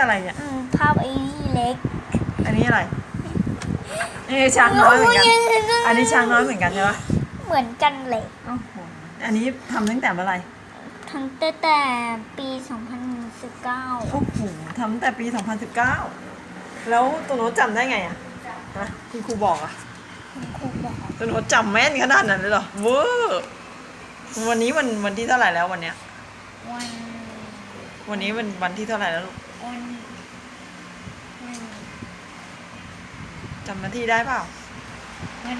อะไรเนี่ย อืมภาพไอ้นี่เล็กอันนี้อะไรนี่ช้างน้อยเหมือนกัน อันนี้ช้างน้อยเหมือนกันใช่ปะเหมือนกันเลยโอ้โหอันนี้ทำตั้งแต่เมื่อไหร่ทั้งแต่แต่ปี 2019 โอ้โหทำตั้งแต่ปี 2019 แล้วตัวโน้ตจำได้ไงอะฮะคุณครูบอกอะคุณครูบอกตัวโน้ตจำแม่นขนาดนั้นเลยเหรอเวอร์วันนี้วันวันที่เท่าไหร่แล้ววันเนี้ย วันวันนี้วันวันที่เท่าไหร่แล้วลูก วันวันจำนาทีได้เปล่าวัน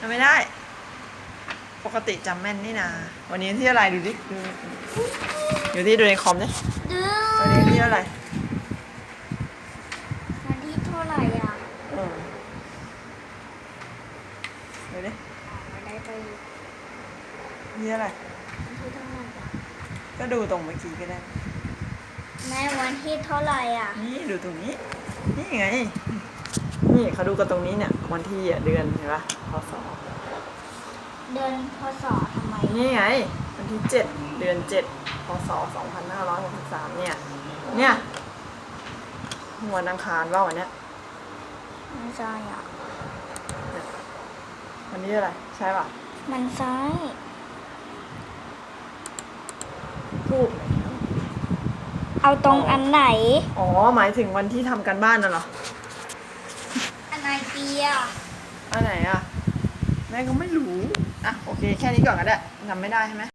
จำไม่ได้ ปกติจำแม่นนี่นา วันนี้ที่อะไรดูดิดูดูที่ดูในคอมดิดื้วันอนี้ที่อะไรวันที่เท่าไหร่อะเออดูดิไม่ได้ไปที่อะไรวันที่เท่าไหร่อะก็ดูตรงเมื่อกี้ก็ได้ แม่วันที่เท่าไหร่อะ นี่ดูตรงนี้ นี่ไง นี่เขาดูกันตรงนี้เนี่ย วันที่อะเดือนเห็นปะพศเดือนพศทำไม นี่ไง วันที่เจ็ดเดือนเจ็ดพศสองพันห้าร้อยหกสิบสามเนี่ย เนี่ยวันอังคารว่าวันเนี้ยมันซ้ายอะวันนี้อะไร ใช่ป่ะ มันซ้าย ทูบ เอาตรงอันไหน อ๋อ หมายถึงวันที่ทำกันบ้านน่ะเหรอ อันไหนปีอะอันไหนอะ แม่ก็ไม่รู้ อะ โอเค แค่นี้ก่อนก็ได้จำไม่ได้ใช่ไหม